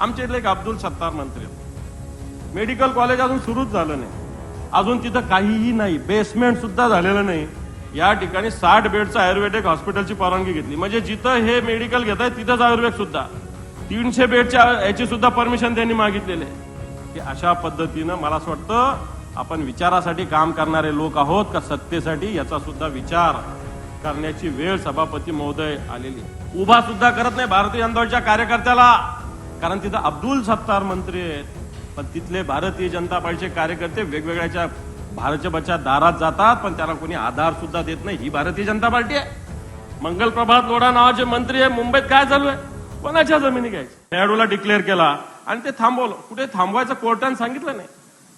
आमच्या इथले एक अब्दुल सत्तार मंत्री मेडिकल कॉलेज अजून सुरूच झालं नाही. अजून तिथं काहीही नाही. बेसमेंट सुद्धा झालेलं नाही. या ठिकाणी साठ बेडचं आयुर्वेदिक हॉस्पिटलची परवानगी घेतली. म्हणजे जिथं हे मेडिकल घेत आहे तिथंच आयुर्वेद सुद्धा. तीनशे बेडच्या याची सुद्धा परमिशन त्यांनी मागितलेली आहे. की अशा पद्धतीनं मला असं वाटतं आपण विचारासाठी काम करणारे लोक आहोत का सत्तेसाठी याचा सुद्धा विचार करण्याची वेळ सभापती महोदय आलेली उभा सुद्धा करत नाही भारतीय जनता कार्यकर्त्याला. कारण तिथं अब्दुल सत्तार मंत्री आहेत पण तिथले भारतीय जनता पार्टीचे कार्यकर्ते वेगवेगळ्याच्या भाजपच्या दारात जातात पण त्याला कोणी आधार सुद्धा देत नाही. ही भारतीय जनता पार्टी आहे. मंगल प्रभात लोढा नावाचे मंत्री आहे. मुंबईत काय चालू आहे? कोणाच्या जमिनी घ्यायच्या खेळाडूला डिक्लेअर केला आणि ते थांबवलं. कुठे थांबवायचं कोर्टाने सांगितलं नाही.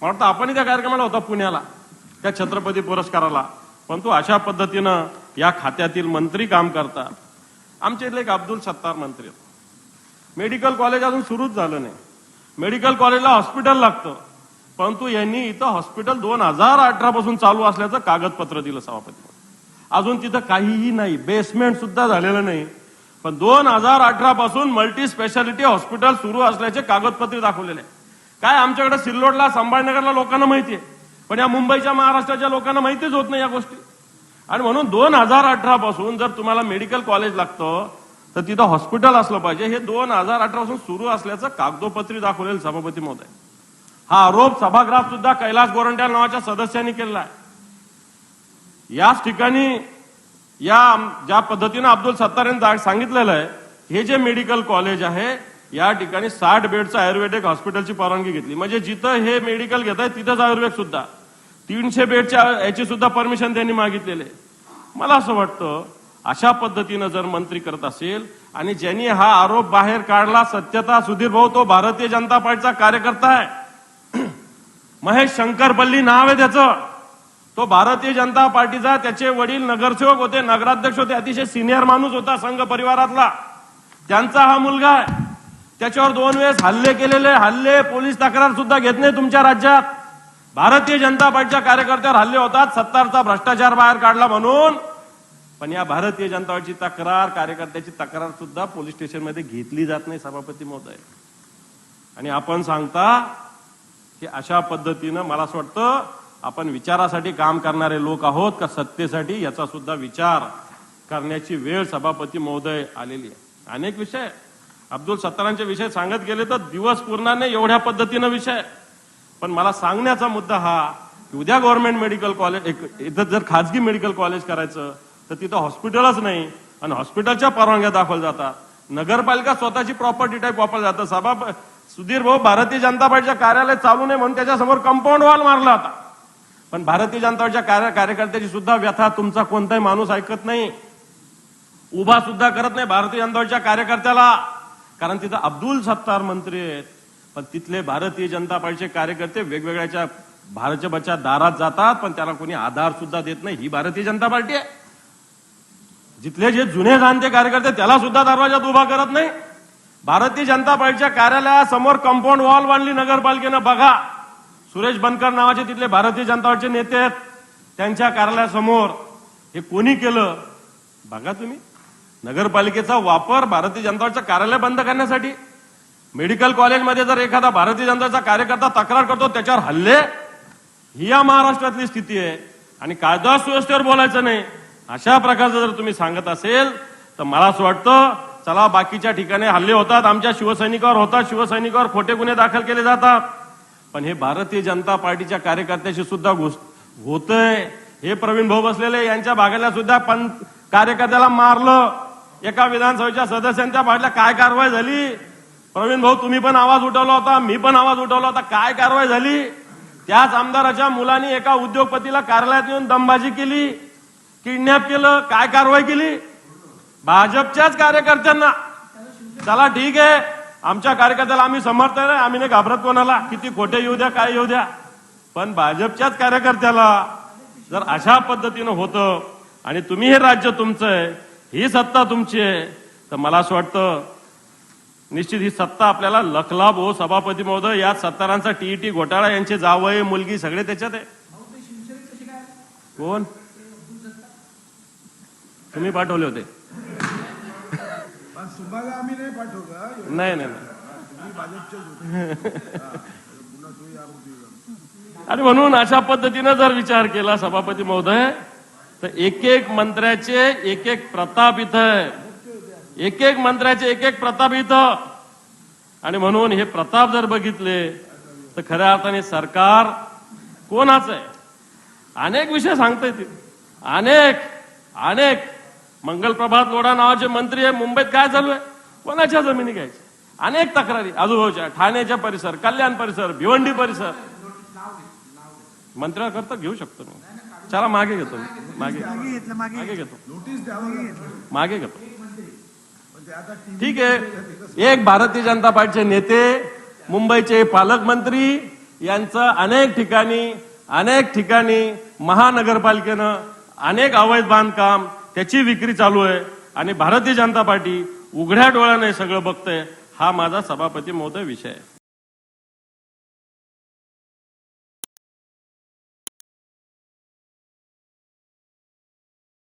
मला वाटतं आपणही त्या कार्यक्रमाला होता पुण्याला त्या छत्रपती पुरस्काराला. परंतु अशा पद्धतीनं या खात्यातील मंत्री काम करतात. आमच्या इथले एक अब्दुल सत्तार मंत्री आहेत. मेडिकल कॉलेज अजून सुरूच झालं नाही. मेडिकल कॉलेजला हॉस्पिटल लागतं. परंतु यांनी इथं हॉस्पिटल दोन हजार अठरा पासून चालू असल्याचं कागदपत्र दिलं सभापती. अजून तिथं काहीही नाही. बेसमेंट सुद्धा झालेलं नाही. पण दोन हजार अठरा पासून मल्टी स्पेशालिटी हॉस्पिटल सुरू असल्याचे कागदपत्रे दाखवलेले. आहे. काय आमच्याकडे सिल्लोडला संभाजीनगरला लोकांना माहिती आहे? पण या मुंबईच्या महाराष्ट्राच्या लोकांना माहितीच होत नाही या गोष्टी. आणि म्हणून दोन हजार अठरा पासून जर तुम्हाला मेडिकल कॉलेज लागतं तर तिथं हॉस्पिटल असलं पाहिजे. हे दोन हजार अठरा पासून सुरू असल्याचं कागदोपत्री दाखवलेलं सभापती महोदय. हा आरोप सभागृहात सुद्धा कैलास गोरंट्याल नावाच्या सदस्यांनी केलेला आहे. याच ठिकाणी या ज्या पद्धतीनं अब्दुल सत्तार यांनी सांगितलेलं आहे हे जे मेडिकल कॉलेज आहे या ठिकाणी साठ बेडचं आयुर्वेदिक हॉस्पिटलची परवानगी घेतली. म्हणजे जिथं हे मेडिकल घेत आहे तिथंच आयुर्वेद सुद्धा. तीनशे बेडच्या याची सुद्धा परमिशन त्यांनी मागितलेले मला असं वाटतं अशा पद्धतीनं जर मंत्री करत असेल आणि ज्यांनी हा आरोप बाहेर काढला सत्यता सुधीर भाऊ तो भारतीय जनता पार्टीचा कार्यकर्ता आहे. महेश शंकरपल्ली नाव आहे त्याचं. तो भारतीय जनता पार्टीचा त्याचे वडील नगरसेवक होते नगराध्यक्ष होते अतिशय सिनियर माणूस होता संघ परिवारातला. त्यांचा हा मुलगा आहे. त्याच्यावर दोन वेळेस हल्ले केलेले हल्ले पोलीस तक्रार सुद्धा घेत नाही तुमच्या राज्यात. भारतीय जनता पार्टीच्या कार्यकर्त्यावर हल्ले होतात सत्तारचा भ्रष्टाचार बाहेर काढला म्हणून. पण या भारतीय जनता पार्टीची तक्रार कार्यकर्त्याची तक्रार सुद्धा पोलीस स्टेशनमध्ये घेतली जात नाही सभापती महोदय. आणि आपण सांगता की अशा पद्धतीनं मला असं वाटतं आपण विचारासाठी काम करणारे लोक आहोत का सत्तेसाठी याचा सुद्धा विचार करण्याची वेळ सभापती महोदय आलेली आहे. अनेक विषय. अब्दुल सत्तारांचे विषय सांगत गेले तर दिवस पूर्ण नाही एवढ्या पद्धतीनं विषय. पण मला सांगण्याचा मुद्दा हा की उद्या गव्हर्नमेंट मेडिकल कॉलेज एक- इथं जर खाजगी मेडिकल कॉलेज करायचं तर तिथं हॉस्पिटलच नाही. आणि हॉस्पिटलच्या परवानग्या दाखवल्या जातात नगरपालिका स्वतःची प्रॉपर्टी टाईप वापरल्या जातं. सभा सुधीर भाऊ भारतीय जनता पार्टीच्या कार्यालय चालू नये म्हणून त्याच्यासमोर कंपाऊंड वॉल मारला होता. पण भारतीय जनता पार्टीच्या कार्य कार्यकर्त्याची सुद्धा व्यथा तुमचा कोणताही माणूस ऐकत नाही. उभा सुद्धा करत नाही भारतीय जनता पार्टीच्या कार्यकर्त्याला. कारण तिथं अब्दुल सत्तार मंत्री आहेत. पण तिथले भारतीय जनता पार्टीचे कार्यकर्ते वेगवेगळ्याच्या भाजपच्या दारात जातात पण त्याला कोणी आधार सुद्धा देत नाही. ही भारतीय जनता पार्टी आहे. जिथले जे जुने जाणते कार्यकर्ते त्याला सुद्धा दरवाजात उभा करत नाही. भारतीय जनता पार्टीच्या कार्यालयासमोर कंपाऊंड वॉल बांधली नगरपालिकेनं. बघा सुरेश बनकर नावाचे तिथले भारतीय जनता पार्टीचे नेते आहेत. त्यांच्या कार्यालयासमोर हे कोणी केलं? बघा तुम्ही. नगरपालिकेचा वापर भारतीय जनता पार्टीचं कार्यालय बंद करण्यासाठी. मेडिकल कॉलेजमध्ये जर एखादा भारतीय जनताचा कार्यकर्ता तक्रार करतो त्याच्यावर हल्ले? ही या महाराष्ट्रातली स्थिती आहे. आणि कायदा सुव्यवस्थेवर बोलायचं नाही. अशा प्रकारचं जर तुम्ही सांगत असेल तर मला असं वाटतं चला बाकीच्या ठिकाणी हल्ले होतात. आमच्या शिवसैनिकावर होतात. शिवसैनिकावर खोटे गुन्हे दाखल केले जातात. पण हे भारतीय जनता पार्टीच्या कार्यकर्त्याशी सुद्धा गोष्ट होतंय. हे प्रवीण भाऊ बसलेले यांच्या भागाला सुद्धा पण कार्यकर्त्याला मारलं. एका विधानसभेच्या सदस्यांच्या त्या भागाला काय कारवाई झाली? प्रवीण भाऊ तुम्ही पण आवाज उठवला होता. मी पण आवाज उठवला होता. काय कारवाई झाली? त्याच आमदाराच्या मुलांनी एका उद्योगपतीला कार्यालयात येऊन दमबाजी केली. किडनॅप केलं काय कारवाई केली? भाजपच्याच कार्यकर्त्यांना. चला ठीक आहे. आमच्या कार्यकर्त्याला आम्ही समर्थन आहे आम्ही नाही घाबरत कोणाला. किती खोटे येऊ द्या काय येऊ द्या. पण भाजपच्याच कार्यकर्त्याला जर अशा पद्धतीनं होतं आणि तुम्ही हे राज्य तुमचं आहे ही सत्ता तुमची आहे तर मला असं वाटतं निश्चित ही सत्ता आपल्याला लखलाभ हो सभापती महोदय यात सत्तारांचा टीईटी घोटाळा यांचे जावय मुलगी सगळे त्याच्यात आहे. कोण? तुम्ही पाठवले होते. आम्ही नाही पाठवलं नाही नाही. आणि म्हणून अशा पद्धतीनं जर विचार केला सभापती महोदय तर एक एक मंत्र्याचे एक एक प्रताप इथं एक एक मंत्र्याचे एक एक प्रताप इथं. आणि म्हणून हे प्रताप जर बघितले तर खऱ्या अर्थाने सरकार कोणाचं आहे? अनेक विषय सांगता येतील. अनेक अनेक. मंगलप्रभात लोढा नावाचे मंत्री आहे. मुंबईत काय चालू आहे? कोणाच्या जमिनी घ्यायच्या? अनेक तक्रारी. आजूबाजूच्या ठाण्याच्या परिसर कल्याण परिसर भिवंडी परिसर. मंत्र्याकरता घेऊ शकतो मी. चला मागे घेतो. मागे मागे घेतो. नोटीस द्यावं लागेल. मागे घेतो. ठीक आहे एक भारतीय जनता पार्टीचे नेते मुंबईचे पालकमंत्री यांचं अनेक ठिकाणी अनेक ठिकाणी महानगरपालिकेनं अनेक अवैध बांधकाम त्याची विक्री चालू आहे आणि भारतीय जनता पार्टी उघड्या डोळ्याने सगळं बघतंय. हा माझा सभापती महोदय विषय आहे.